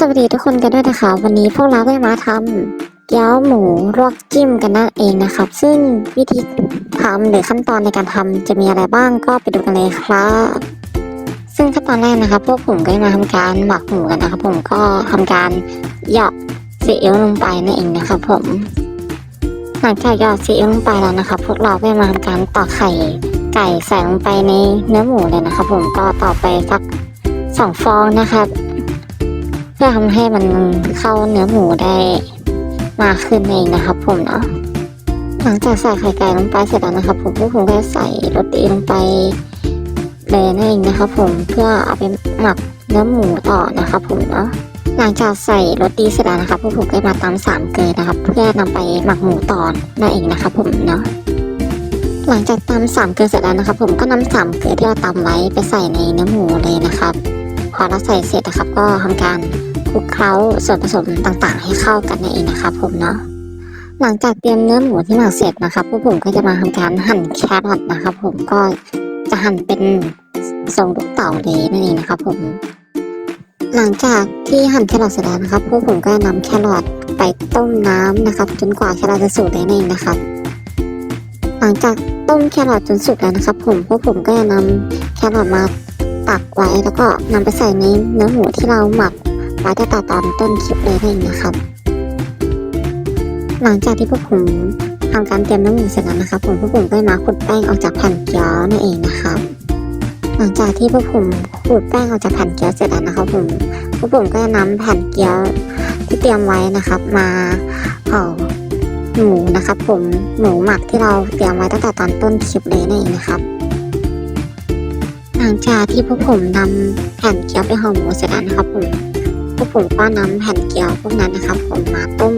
สวัสดีทุกคนกันด้วยนะคะ วันนี้พวกเราได้มาทำเกี๊ยวหมูลวกจิ้มกันนั่นเองนะครับ ซึ่งวิธีทำหรือขั้นตอนในการทำจะมีอะไรบ้างก็ไปดูกันเลยครับ ซึ่งขั้นตอนแรกนะครับ พวกผมก็มาทำการหมักหมูกันนะครับ ผมก็ทำการหยาะซีอิ๊วลงไปนั่นเองนะครับผม หลังจากหยอดซีอิ๊วลงไปแล้วนะครับ พวกเราก็มาทำการตอกไข่ไก่ใส่ลงไปในเนื้อหมูเลยนะครับ ผมก็ต่อไปสักสองฟองนะครับ เพื่อทำให้มันเข้าเนื้อหมูได้มากขึ้นเองนะครับ ผมเนาะหลังจากใส่ไข่ไก่ลงไปเสร็จแล้วนะครับผมพวกผมก็จะใส่รสดีลงไปเลยนั่นเองนะครับ ผมเพื่อเอาไปหมักเนื้อหมูต่อนะครับ ผมเนาะหลังจากใส่รสดีเสร็จแล้วนะครับพวกผมก็มาตำสามเกลือนะครับ เพื่อนำไปหมักหมูต่อนั่นเองนะครับ ผมเนาะหลังจากตำสามเกลือเสร็จแล้วนะครับ ผมก็นำสามเกลือที่เราตำไว้ไปใส่ในเนื้อหมูเลยนะครับ พอเราใส่เสร็จนะครับก็ทำการคลุกเคล้าส่วนผสมต่างๆ ให้เข้ากันนั่นเองนะครับผมเนาะหลังจากเตรียมเนื้อหมูที่หมักเสร็จนะครับพวกผมก็จะมาทำการหั่นแครอทนะครับ ผมก็จะหั่นเป็นทรงลูกเต่าเลยนั่นเองนะครับ ผม หลังจากที่หั่นแครอทเสร็จแล้วนะครับพวกผมก็นำแครอทไปต้มน้ำนะครับ จนกว่าแครอทจะสุกเลยนั่นเองนะครับ หลังจากต้มแครอทจนสุกแล้วนะครับ ผมพวกผมก็จะนำแครอทมา ตักไว้แล้วก็นำไปใส่ในเนื้อหมูที่เราหมักไว้ตั้งแต่ตอนต้นคลิปเลยนั่นเองนะครับ หลังจากที่พวกผมทำการเตรียมเนื้อหมูเสร็จแล้วนะครับ ผมพวกผมก็มาขูดแป้งออกจากแผ่นเกี๊ยวนั่นเองนะครับหลังจากที่พวกผมขูดแป้งออกจากแผ่นเกี๊ยวเสร็จแล้วนะครับผมพวกผมก็จะนำแผ่นเกี๊ยวที่เตรียมไว้นะครับ มาห่อหมูนะครับ ผมหมูหมักที่เราเตรียมไว้ตั้งแต่ตอนต้นคลิปเลยนั่นเองนะครับ ลังจากที่พวกผมนำแผ่นเกี๊ยวไปห่อหมูเสร็จแล้วนะครับผมพวกผมก็นำแผ่นเกี๊ยวพวกนั้นนะครับ ผมมาต้ม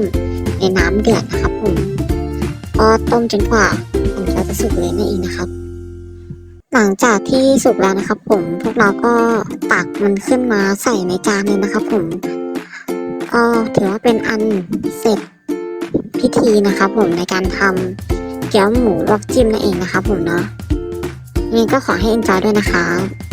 ในน้ำเดือดนะครับผมก็ต้มจนกว่าแผ่นเกี๊ยวจะสุกเลยนั่นเองนะครับ หลังจากที่สุกแล้วนะครับ ผมพวกเราก็ตักมันขึ้นมาใส่ในจานเลยนะครับ ผมก็ถือว่าเป็นอันเสร็จพิธีนะครับ ผมในการทำเกี๊ยวหมูลวกจิ้มนั่นเองนะครับ ผมเนาะ ยังไงก็ขอให้เอ็นจอยด้วยนะคะ